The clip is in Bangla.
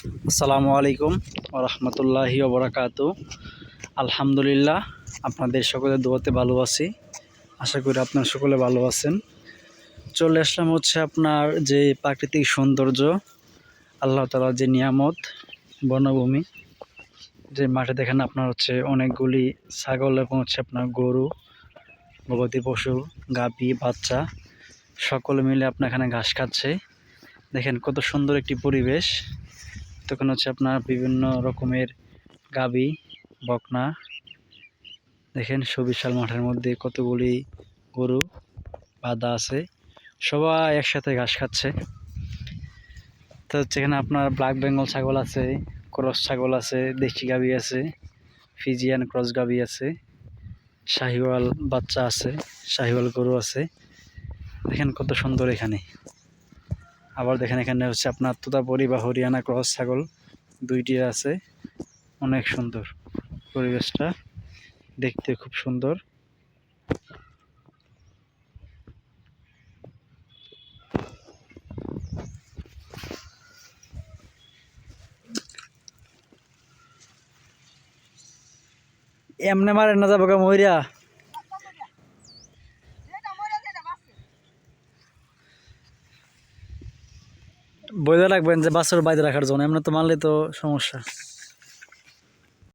আসসালামু আলাইকুম রহমতুল্লাহি ওবরাকাত। আলহামদুলিল্লাহ, আপনাদের সকলে দোয়াতে ভালো আছি। আশা করি আপনার সকলে ভালো আছেন। চলে আসলাম হচ্ছে আপনার যে প্রাকৃতিক সৌন্দর্য, আল্লাহ তালার যে নিয়ামত, বনভূমি। যে মাঠে দেখেন আপনার হচ্ছে অনেকগুলি ছাগল এবং হচ্ছে আপনার গরু, গবাদি পশু, গাভী, বাচ্চা, সকলে মিলে আপনার এখানে ঘাস খাচ্ছে। দেখেন কত সুন্দর একটি পরিবেশ। তখন হচ্ছে আপনার বিভিন্ন রকমের গাবি, বকনা, দেখেন সুবিশাল মাঠের মধ্যে কতগুলি গরু বাঁধা আছে। সবাই একসাথে ঘাস খাচ্ছে। তো হচ্ছে এখানে আপনার ব্ল্যাক বেঙ্গল ছাগল আছে ক্রস ছাগল আছে, দেশি গাবি আছে ফিজিয়ান ক্রস গাবি আছে, শাহিওয়াল বাচ্চা আছে, শাহিওয়াল গরু আছে। দেখেন কত সুন্দর এখানে। আবার দেখেন এখানে হচ্ছে আপনার তোতাপুরি বা হরিয়ানা ক্রস ছাগল দুইটি আছে। অনেক সুন্দর পরিবেশটা, দেখতে খুব সুন্দর। এমনে মারে না যাব মহিরা বইতে রাখবেন যে বাসের বাইরে রাখার জন্য এমনি তো মানলে তো সমস্যা।